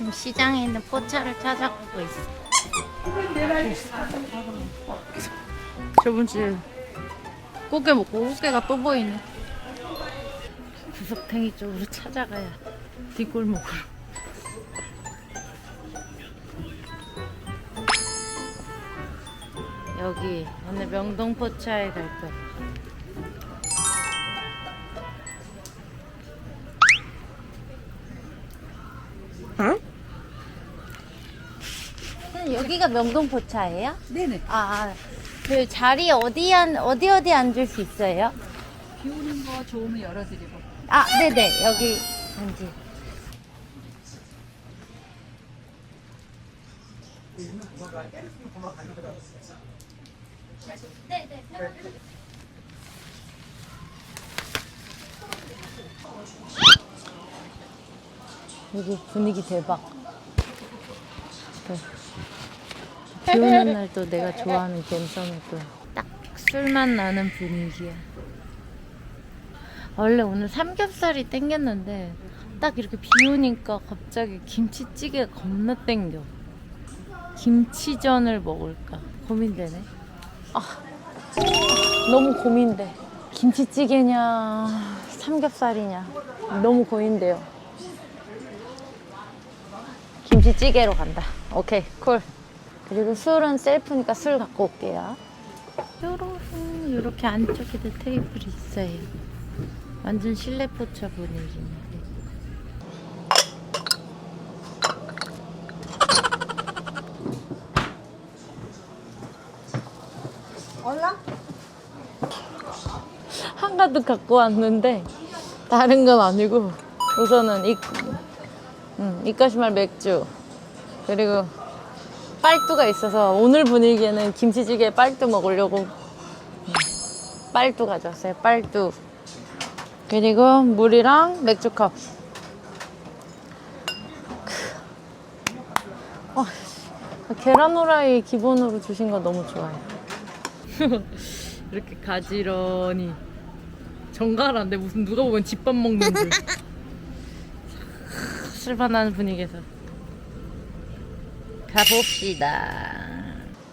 지금 시장에 있는 포차를 찾아가고 있어. 저번 주에 꽃게 먹고 꽃게가 또 보이네. 구석탱이 쪽으로 찾아가야 뒷골목으로. 여기 오늘 명동 포차에 갈 거야. 여기가 명동 포차예요? 네네. 아, 그 자리 어디 안 어디 어디 앉을 수 있어요? 비 오는 거 좋으면 열어드리고. 아, 네네 여기 앉지. 여기 분위기 대박. 네. 비 오는 날 또 내가 좋아하는 갬성이 또딱 술만 나는 분위기야. 원래 오늘 삼겹살이 땡겼는데 딱 이렇게 비 오니까 갑자기 김치찌개가 겁나 땡겨. 김치전을 먹을까 고민되네. 아 너무 고민돼. 김치찌개냐 삼겹살이냐 너무 고민돼요. 김치찌개로 간다. 오케이 콜. 그리고 술은 셀프니까 술 갖고 올게요. 요런 이렇게 안쪽에도 테이블이 있어요. 완전 실내 포차 분위기네. 얼라? 한가득 갖고 왔는데 다른 건 아니고 우선은 이, 음, 이까시말 맥주 그리고 빨뚜가 있어서 오늘 분위기에는 김치찌개 빨뚜 먹으려고. 음, 빨뚜 가져왔어요 빨뚜. 그리고 물이랑 맥주컵. 크. 와, 계란 후라이 기본으로 주신 거 너무 좋아요. 이렇게 가지런히. 정갈한데 무슨 누가 보면 집밥 먹는 줄 술반하는 분위기에서 가봅시다.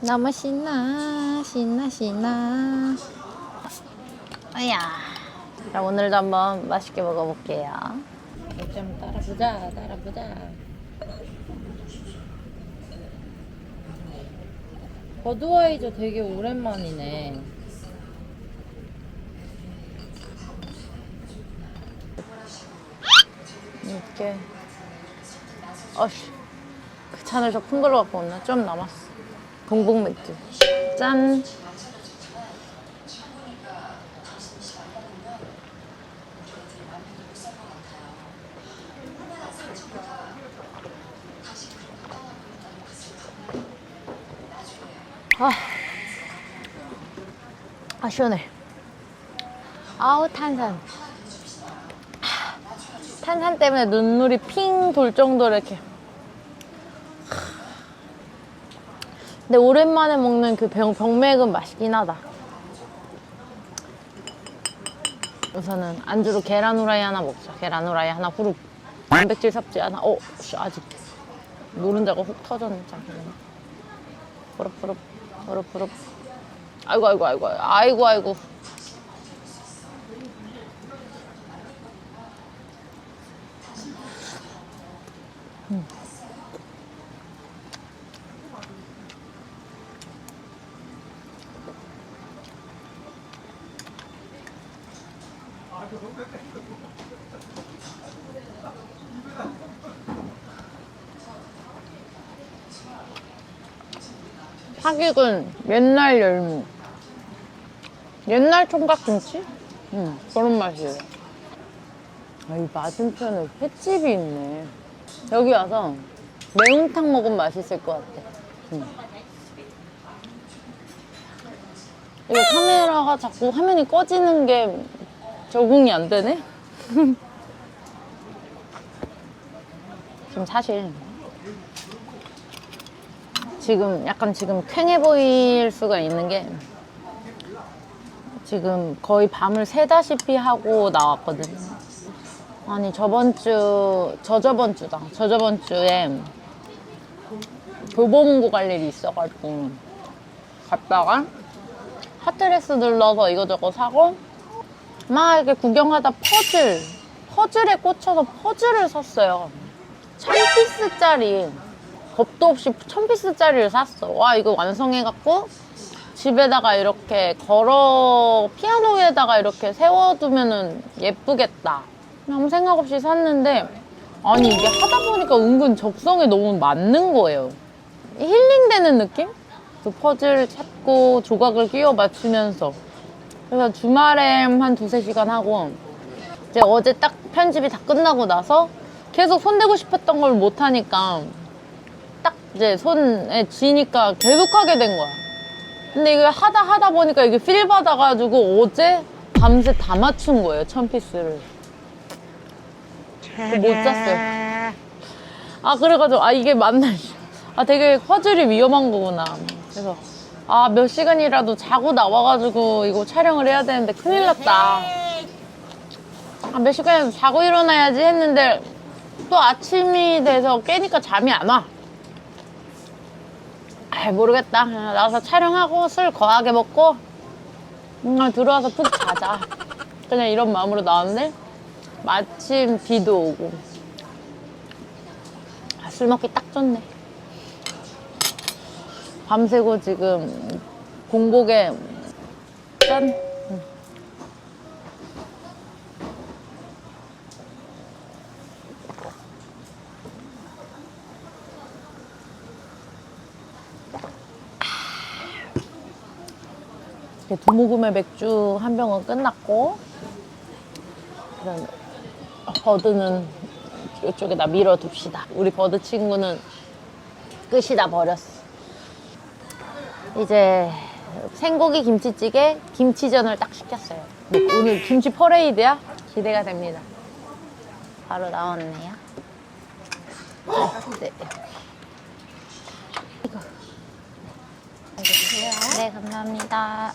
너무 신나 신나 신나. 아야. 자 오늘도 한번 맛있게 먹어볼게요. 좀 따라보자 따라보자. 버드와이저 되게 오랜만이네. 이렇게. 그 잔을 더 큰 걸로 갖고 왔나? 좀 남았어. 동북 맥주 짠. 아, 아 시원해. 아우 탄산. 탄산 때문에 눈물이 핑 돌 정도로 이렇게. 근데 오랜만에 먹는 그 병, 병맥은 맛있긴 하다. 우선은 안주로 계란 후라이 하나 먹자. 계란 후라이 하나 후룩. 단백질 섭취 하나. 어, 씨, 아직 노른자가 훅 터졌네. 잠깐만. 부럽부럽, 부럽부럽. 아이고, 아이고, 아이고, 아이고, 아이고. 하객은 옛날 열무. 옛날 총각김치? 응, 그런 맛이에요. 아, 이 맞은편에 횟집이 있네. 여기 와서 매운탕 먹으면 맛있을 것 같아. 응. 이거 카메라가 자꾸 화면이 꺼지는 게 적응이 안 되네? 지금 사실 지금 약간 지금 쾌해 보일 수가 있는 게 지금 거의 밤을 새다시피 하고 나왔거든요. 아니 저번 주 저저번 주다. 저저번 주에 교보문고 갈 일이 있어가지고 갔다가 핫드레스 눌러서 이거저거 사고 막 이렇게 구경하다 퍼즐 퍼즐에 꽂혀서 퍼즐을 샀어요. 천 피스짜리 겁도 없이 천 피스짜리를 샀어. 와 이거 완성해갖고 집에다가 이렇게 걸어 피아노 위에다가 이렇게 세워두면은 예쁘겠다. 아무 생각 없이 샀는데 아니 이게 하다 보니까 은근 적성에 너무 맞는 거예요. 힐링되는 느낌? 그 퍼즐 찾고 조각을 끼워 맞추면서. 그래서 주말에 한 두세 시간 하고 이제 어제 딱 편집이 다 끝나고 나서 계속 손대고 싶었던 걸 못하니까 딱 이제 손에 쥐니까 계속 하게 된 거야. 근데 이걸 하다 하다 보니까 이게 필 받아가지고 어제 밤새 다 맞춘 거예요 천 피스를. 못 잤어요. 아 그래가지고 아 이게 맞나 아 되게 퍼즐이 위험한 거구나. 그래서 아 몇 시간이라도 자고 나와가지고 이거 촬영을 해야 되는데 큰일 났다. 아, 몇 시간이라도 자고 일어나야지 했는데 또 아침이 돼서 깨니까 잠이 안 와. 아 모르겠다. 나가서 촬영하고 술 거하게 먹고 그냥 들어와서 푹 자자. 그냥 이런 마음으로 나왔는데 마침 비도 오고 아, 술 먹기 딱 좋네. 밤새고 지금 공복에 짠. 두 모금의 맥주 한 병은 끝났고 그다음에 버드는 이쪽에다 밀어둡시다. 우리 버드 친구는 끝이다 버렸어. 이제 생고기 김치찌개, 김치전을 딱 시켰어요. 네, 오늘 김치 퍼레이드야? 기대가 됩니다. 바로 나왔네요. 네. 이거. 네, 감사합니다.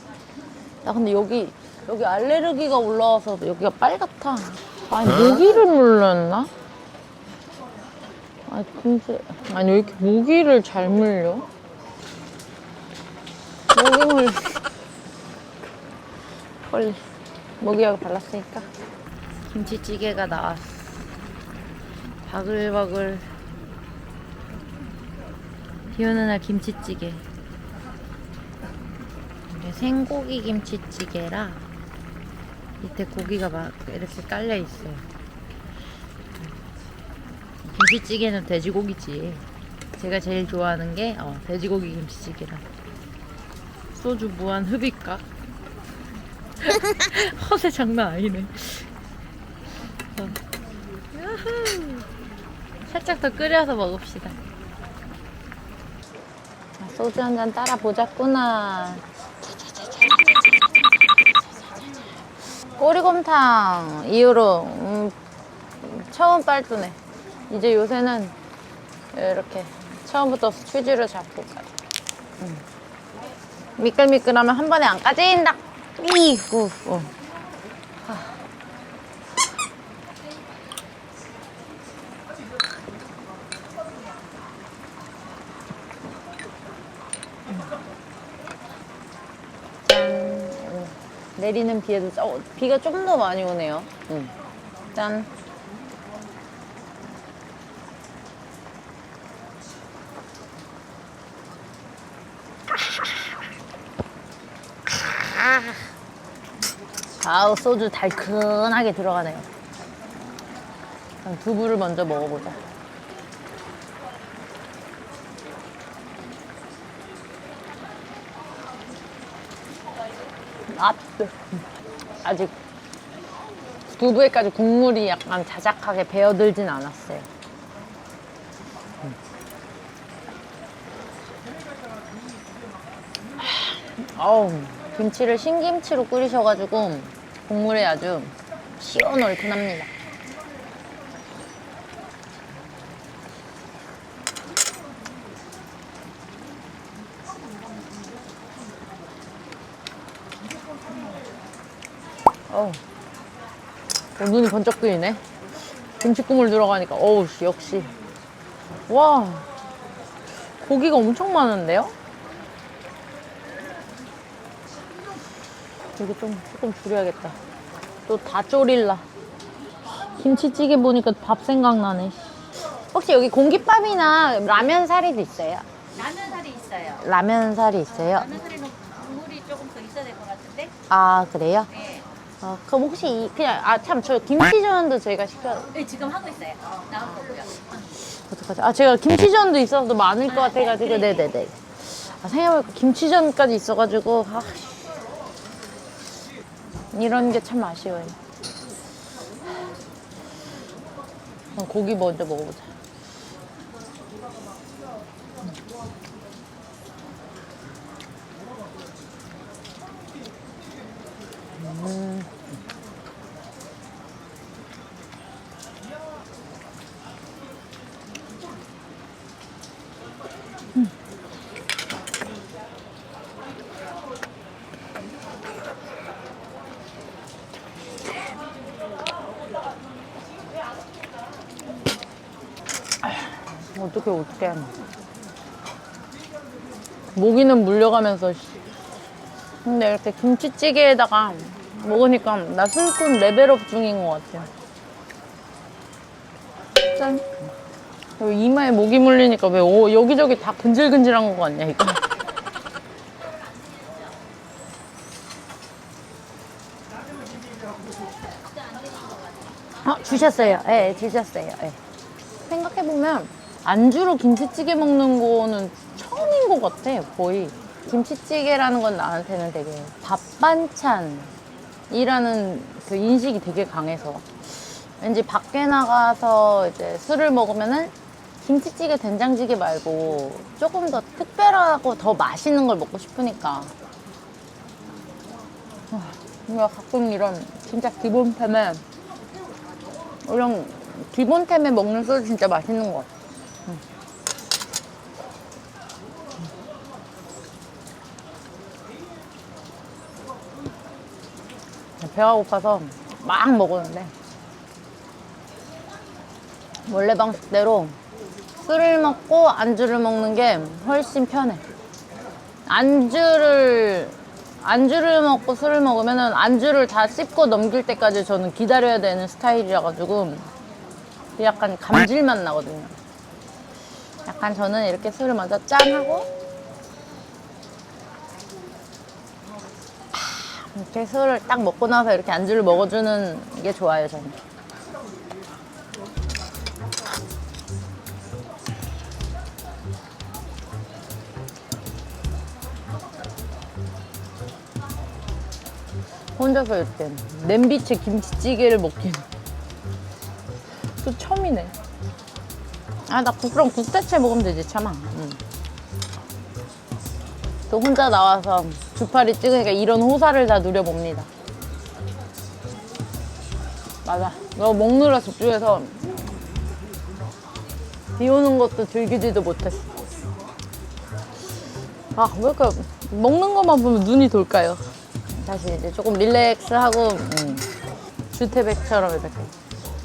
나 근데 여기 여기 알레르기가 올라와서 여기가 빨갛다. 아니 모기를 물렸나? 아니 근데 아니 왜 이렇게 모기를 잘 물려? 모기 물 빨리 모기약 발랐으니까 김치찌개가 나왔어. 바글바글 비 오는 날 김치찌개. 생고기 김치찌개라 밑에 고기가 막 이렇게 깔려 있어요. 김치찌개는 돼지고기지. 제가 제일 좋아하는 게 어, 돼지고기 김치찌개라. 소주 무한 흡입각. 허세 장난 아니네. 살짝 더 끓여서 먹읍시다. 아, 소주 한 잔 따라 보자꾸나. 꼬리곰탕 이후로 음, 처음 빨두네. 이제 요새는 이렇게 처음부터 휴지를 잡고 가요. 음. 미끌미끌하면 한 번에 안 까진다. 이구. 어. 짠. 오, 내리는 비에도 짜- 어, 비가 좀더 많이 오네요. 음. 짠. 아우 소주 달큰하게 들어가네요. 두부를 먼저 먹어보자. 아, 뜨. 아직 두부에까지 국물이 약간 자작하게 배어들진 않았어요. 어우, 김치를 신김치로 끓이셔가지고 국물이 아주 시원얼큰합니다. 어우, 어, 눈이 번쩍 뜨이네. 김치 국물 들어가니까 어우 씨, 역시 와 고기가 엄청 많은데요? 이거 좀 조금 줄여야겠다. 또 다 졸일라. 김치찌개 보니까 밥 생각나네. 혹시 여기 공깃밥이나 라면 사리도 있어요? 라면 살이 있어요. 라면 사리 있어요? 라면 살이는 국물이 조금 더 있어야 될 것 같은데? 아 그래요? 네. 어, 그럼 혹시 이- 그냥 아 참 저 김치전도 저희가 시켜 네, 지금 하고 있어요. 나온 거고요. 어떡하지? 아 제가 김치전도 있어서 많을 것 아, 같아가지고 네, 네네네. 아, 생각해보니까 김치전까지 있어가지고 아, 이런 게 참 아쉬워요. 그럼 고기 먼저 먹어보자. 음. 어떻게 어떻게 모기는 물려가면서 씨. 근데 이렇게 김치찌개에다가 먹으니까 나 술꾼 레벨업 중인 것 같아요. 짠. 이마에 모기 물리니까 왜 오, 여기저기 다 근질근질한 거 같냐 이거? 아 주셨어요. 예 주셨어요. 예. 생각해보면 안주로 김치찌개 먹는 거는 처음인 것 같아 거의. 김치찌개라는 건 나한테는 되게 밥 반찬이라는 그 인식이 되게 강해서. 왠지 밖에 나가서 이제 술을 먹으면은 김치찌개 된장찌개 말고 조금 더 특별하고 더 맛있는 걸 먹고 싶으니까. 아, 뭔가 가끔 이런 진짜 기본템에 이런 기본템에 먹는 소주 진짜 맛있는 것 같아. 배가 고파서 막 먹었는데 원래 방식대로 술을 먹고 안주를 먹는 게 훨씬 편해. 안주를 안주를 먹고 술을 먹으면은 안주를 다 씹고 넘길 때까지 저는 기다려야 되는 스타일이라 가지고 약간 감질맛 나거든요. 약간 저는 이렇게 술을 먼저 짠 하고 이렇게 술을 딱 먹고 나서 이렇게 안주를 먹어주는 게 좋아요 저는. 혼자서 이렇게 냄비채 김치찌개를 먹기는 또 처음이네. 아, 나 국랑 국대채 먹으면 되지, 참아. 응. 또 혼자 나와서 주파리 찍으니까 이런 호사를 다 누려봅니다. 맞아. 너 먹느라 집중해서 비 오는 것도 즐기지도 못했어. 아, 왜 이렇게 먹는 것만 보면 눈이 돌까요? 다시 이제 조금 릴렉스하고, 음, 주태백처럼 이렇게.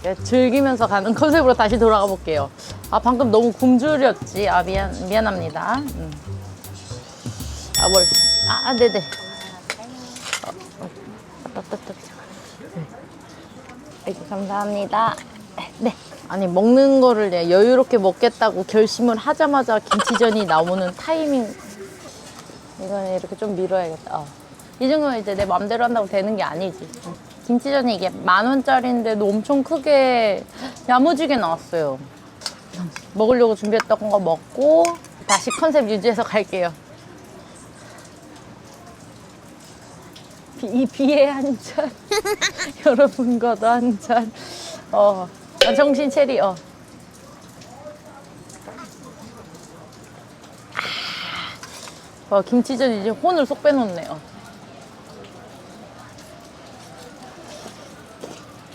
이렇게 즐기면서 가는 컨셉으로 다시 돌아가 볼게요. 아, 방금 너무 굶주렸지. 아, 미안, 미안합니다. 음. 아, 뭘. 아, 아, 네네. 어, 어, 따, 따, 따. 네. 아이고, 감사합니다. 네. 아니, 먹는 거를 내가 여유롭게 먹겠다고 결심을 하자마자 김치전이 나오는 타이밍. 이거는 이렇게 좀 밀어야겠다. 어. 이 정도면 이제 내 맘대로 한다고 되는 게 아니지. 김치전이 이게 만 원짜리인데도 엄청 크게 야무지게 나왔어요. 먹으려고 준비했던 거 먹고 다시 컨셉 유지해서 갈게요. 이 비에 한 잔, 여러분과도 한 잔. 어, 아, 정신 체리. 어. 아, 와, 김치전 이제 혼을 쏙 빼놓네요.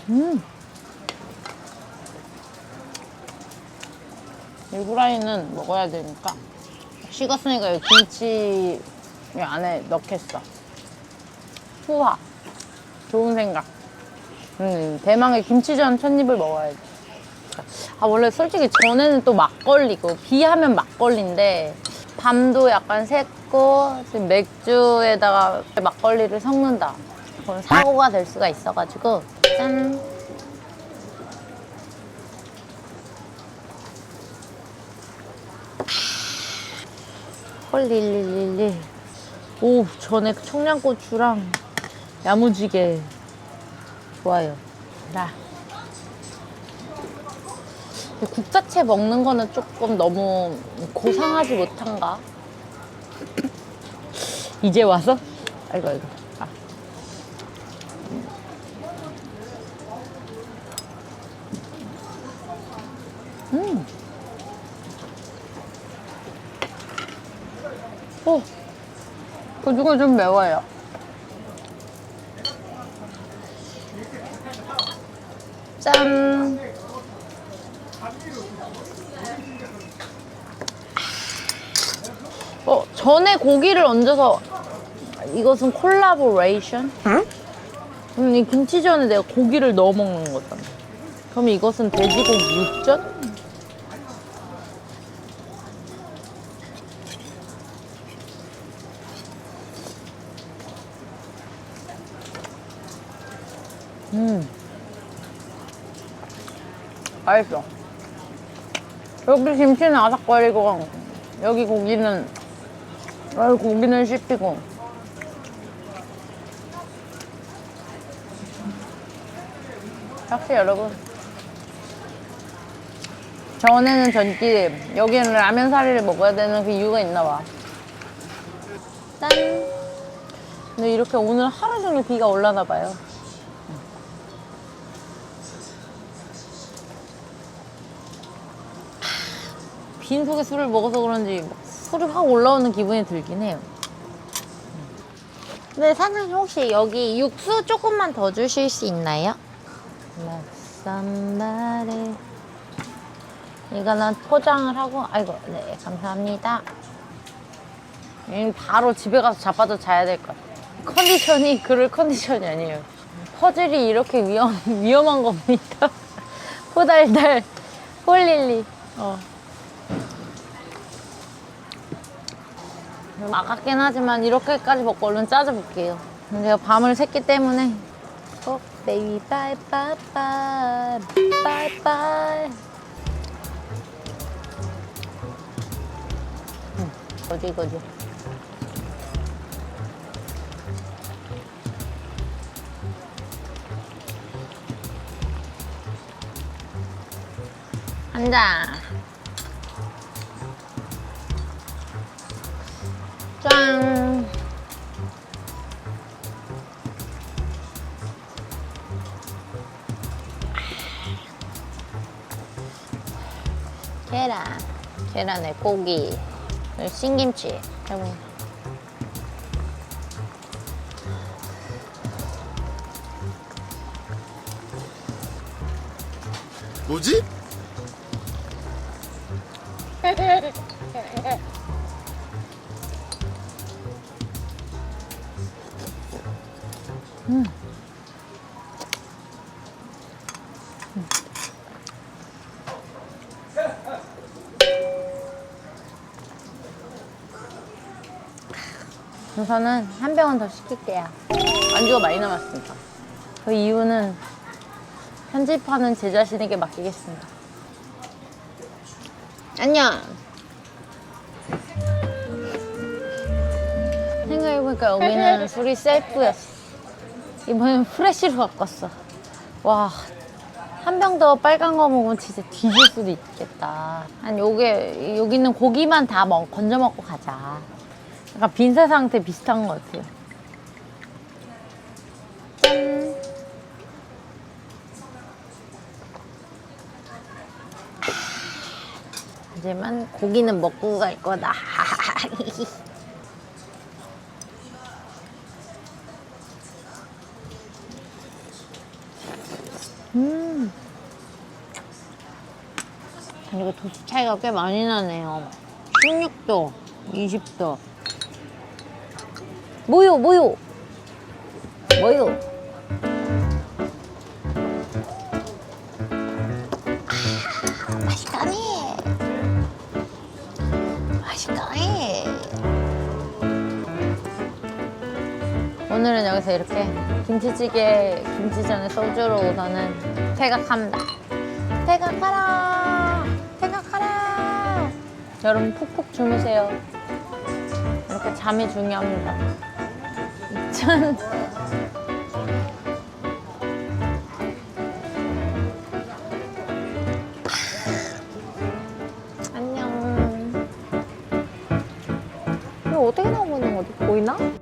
음. 이 후라이는 먹어야 되니까 식었으니까 이 김치 이 안에 넣겠어. 후화. 좋은 생각. 음, 대망의 김치전 첫 입을 먹어야지. 아 원래 솔직히 전에는 또 막걸리고 비하면 막걸리인데 밤도 약간 샜고 지금 맥주에다가 막걸리를 섞는다. 그럼 사고가 될 수가 있어가지고 짠. 헐릴릴릴리. 오 전에 그 청양고추랑 야무지게 좋아요. 나. 근데 국 자체 먹는 거는 조금 너무 고상하지 못한가? 이제 와서? 아이고 아이고. 아. 음. 오. 그 중에 좀 매워요. 짠. 어, 전에 고기를 얹어서 이것은 콜라보레이션? 음, 이 김치전에 내가 고기를 넣어 먹는 거잖아. 그럼 이것은 돼지고기 육전? 맛있어. 여기 김치는 아삭거리고, 여기 고기는, 여기 고기는 씹히고. 역시 여러분. 전에는 전집, 여기는 라면 사리를 먹어야 되는 그 이유가 있나 봐. 짠! 근데 이렇게 오늘 하루 종일 비가 올라나 봐요. 빈속에 술을 먹어서 그런지 술이 확 올라오는 기분이 들긴 해요. 네, 사장님 혹시 여기 육수 조금만 더 주실 수 있나요? Somebody. 이거는 포장을 하고, 아이고, 네, 감사합니다. 음, 바로 집에 가서 자빠져 자야 될 것 같아요. 컨디션이 그럴 컨디션이 아니에요. 퍼즐이 이렇게 위험, 위험한 겁니다. 호달달, 홀릴리. 어. 좀 아깝긴 하지만 이렇게까지 먹고 얼른 짜줘볼게요. 제가 밤을 샜기 때문에 어, 베이비 바이바이 음, 어디 이거지? 한잔 짠 계란, 계란에 고기, 신김치. 해보. 뭐지? 우선은 한 병은 더 시킬게요. 안주가 많이 남았으니까. 그 이유는 편집하는 제 자신에게 맡기겠습니다. 안녕. 생각해보니까 여기는 술이 셀프였어. 이번엔 프레쉬로 왔어. 와, 한 병 더 빨간 거 먹으면 진짜 뒤질 수도 있겠다. 한 요게, 여기 있는 고기만 다 먹, 건져 먹고 가자. 약간 빈세 상태 비슷한 것 같아요. 짠. 하지만 고기는 먹고 갈 거다. 음. 이거 도수 차이가 꽤 많이 나네요. 16도, 20도. 뭐요 뭐요 뭐요 아, 맛있다네 맛있다네 오늘은 여기서 이렇게 김치찌개 김치전에 소주로 우선은 퇴각합니다. 퇴각하라. 퇴각하라. 여러분 푹푹 주무세요. 이렇게 잠이 중요합니다. 2000... 안녕. 이거 어떻게 나오고 있는 거지? 보이나?